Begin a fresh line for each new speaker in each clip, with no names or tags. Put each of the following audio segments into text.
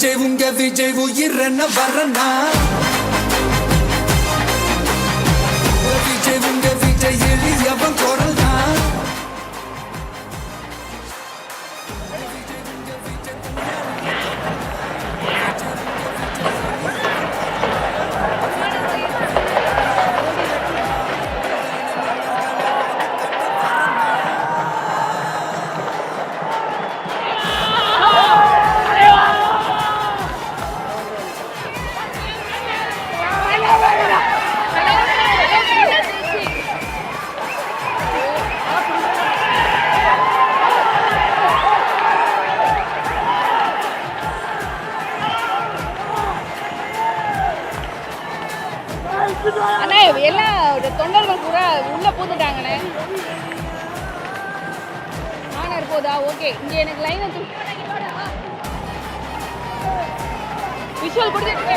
விஜய் உங்க விஜய் உயிரென வரனா
அண்ணே எல்லாம் ஒரு தொண்டர்கள் கூட உள்ள பூந்துட்டாங்கண்ணே. ஆனர் போதா? ஓகே. இங்க எனக்கு லைன் வந்து விஷுவல் கொடுத்துட்டு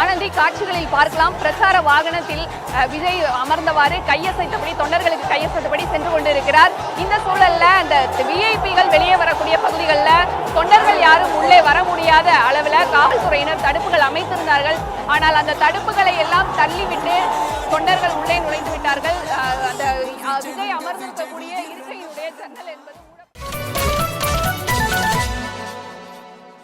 ஆனந்தி காட்சிகளில் பார்க்கலாம். பிரச்சார வாகனத்தில் விஜய் அமர்ந்தவாறு கையசைத்தபடி தொண்டர்களுக்கு கையசைத்தபடி சென்று கொண்டிருக்கிறார். இந்த சூழல்ல அந்த விஐபிகள் வெளியே வரக்கூடிய பகுதிகளில் தொண்டர்கள் யாரும் உள்ளே வர முடியாத அளவில் காவல்துறையினர் தடுப்புகள் அமைத்திருந்தார்கள். ஆனால் அந்த தடுப்புகளை எல்லாம் தள்ளிவிட்டு தொண்டர்கள் உள்ளே நுழைந்து விட்டார்கள். அந்த விஜய் அமர்ந்திருக்கக்கூடிய இருக்கையினுடைய ஜன்னல் என்பது